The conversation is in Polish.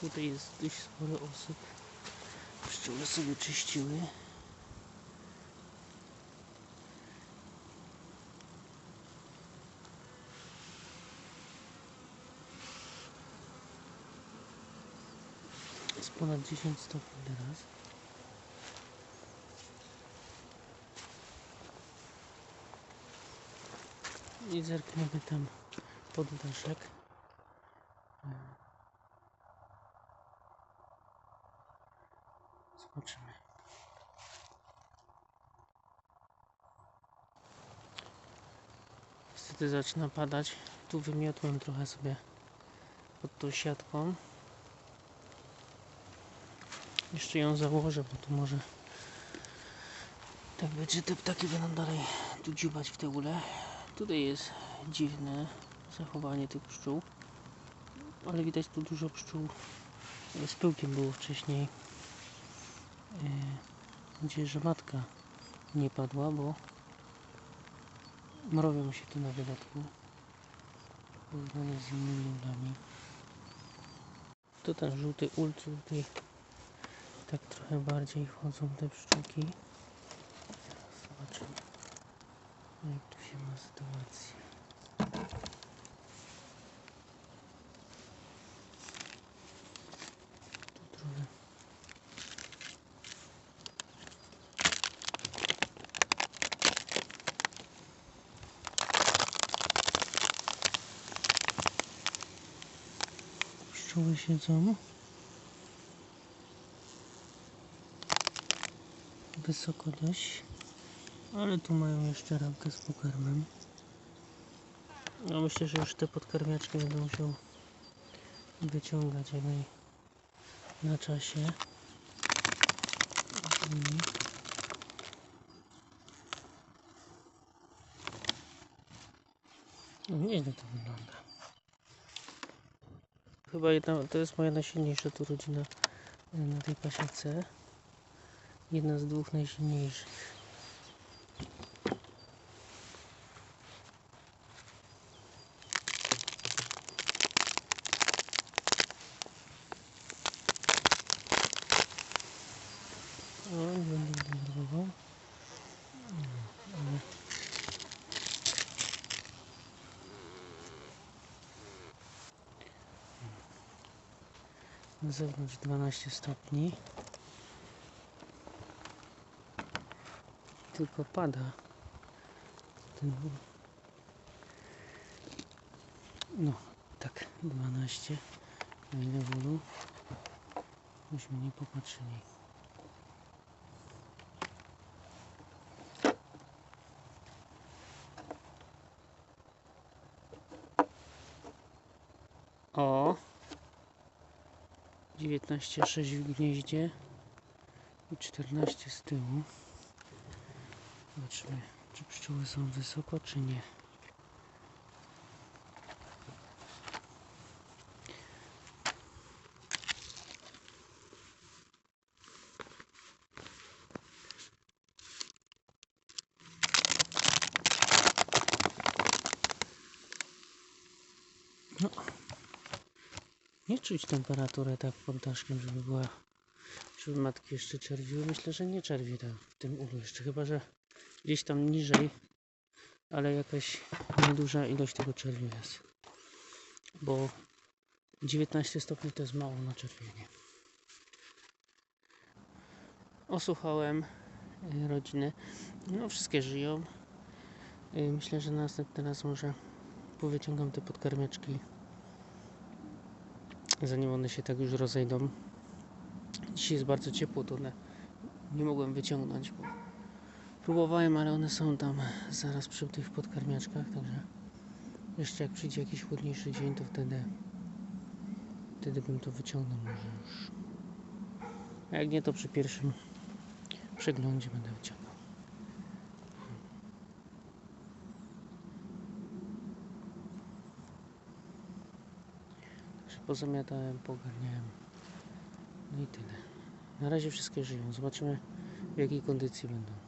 Tutaj jest dość spory osyp. Pszczoły sobie czyściły. Jest ponad 10 stopni teraz. I zerkniemy tam pod daszek. Zobaczymy. Niestety zaczyna padać. Tu wymiotłem trochę sobie pod tą siatką. Jeszcze ją założę, bo tu może tak będzie te ptaki będą dalej tu dziubać w te ule. Tutaj jest dziwne zachowanie tych pszczół. Ale widać tu dużo pszczół z pyłkiem było wcześniej. Nadzieję, że matka nie padła, bo mrowią się tu na wydatku w porównaniu z innymi ulami. To ten żółty ul, co tutaj tak trochę bardziej wchodzą te pszczółki. Zobaczymy, jak tu się ma sytuacja. Tu trochę pszczoły siedzą. Wysoko dość. Ale tu mają jeszcze ramkę z pokarmem. No myślę, że już te podkarmiaczki będę musiał wyciągać jak naj... na czasie. Mm. No nieźle to wygląda. Chyba jedna, to jest moja najsilniejsza tu rodzina y, na tej pasiece. Jedna z dwóch najsilniejszych. O, nie będę denerwował. Ale Na zewnątrz 12 stopni. Tylko pada. Ten no, tak, 12. Na ile wolu? Myśmy nie popatrzyli. O! 19,6 w gnieździe i 14 z tyłu. Zobaczmy, czy pszczoły są wysoko, czy nie. No, nie czuć temperaturę tak pod daszkiem, żeby była, żeby matki jeszcze czerwiły. Myślę, że nie czerwi tam w tym ulu jeszcze, chyba że gdzieś tam niżej, ale jakaś nieduża ilość tego czerwiu jest. Bo 19 stopni to jest mało na czerwienie. Osłuchałem y, rodziny. No wszystkie żyją. Y, Myślę, że następny raz może powyciągam te podkarmiaczki zanim one się tak już rozejdą. Dzisiaj jest bardzo ciepło, to one nie mogłem wyciągnąć, bo próbowałem, ale one są tam zaraz przy tych podkarmiaczkach, także jeszcze jak przyjdzie jakiś chłodniejszy dzień, to wtedy wtedy bym to wyciągnął może już. A jak nie, to przy pierwszym przeglądzie będę wyciągał. Także pozamiatałem, pogarniałem. No i tyle. Na razie wszystkie żyją. Zobaczymy w jakiej kondycji będą.